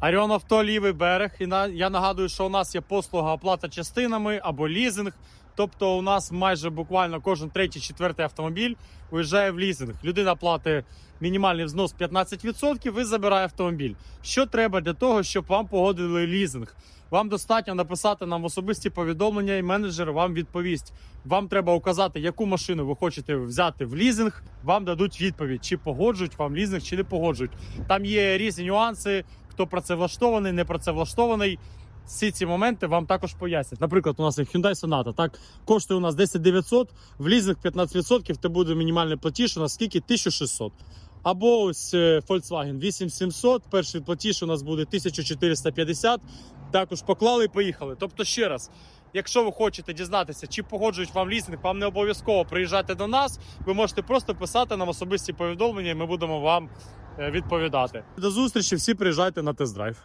Аріон Авто лівий берег. І на, я нагадую, що у нас є послуга оплата частинами або лізинг. Тобто у нас майже буквально кожен третій, четвертий автомобіль уїжджає в лізинг. Людина платить мінімальний взнос 15% і забирає автомобіль. Що треба для того, щоб вам погодили лізинг? Вам достатньо написати нам особисті повідомлення, і менеджер вам відповість. Вам треба указати, яку машину ви хочете взяти в лізинг. Вам дадуть відповідь, чи погоджують вам лізинг, чи не погоджують. Там є різні нюанси. Хто працевлаштований, не працевлаштований. Всі ці моменти вам також пояснять. Наприклад, у нас є Hyundai Sonata, так коштує у нас 10 900, в лізинг 15%, це буде мінімальний платіж у нас скільки 1600. Або ось е, Volkswagen 8700, перший платіж у нас буде 1450. Також поклали і поїхали. Тобто, ще раз, якщо ви хочете дізнатися, чи погоджують вам лізинг, вам не обов'язково приїжджати до нас. Ви можете просто писати нам особисті повідомлення, і ми будемо вам відповідати. До зустрічі, всі приїжджайте на тест-драйв.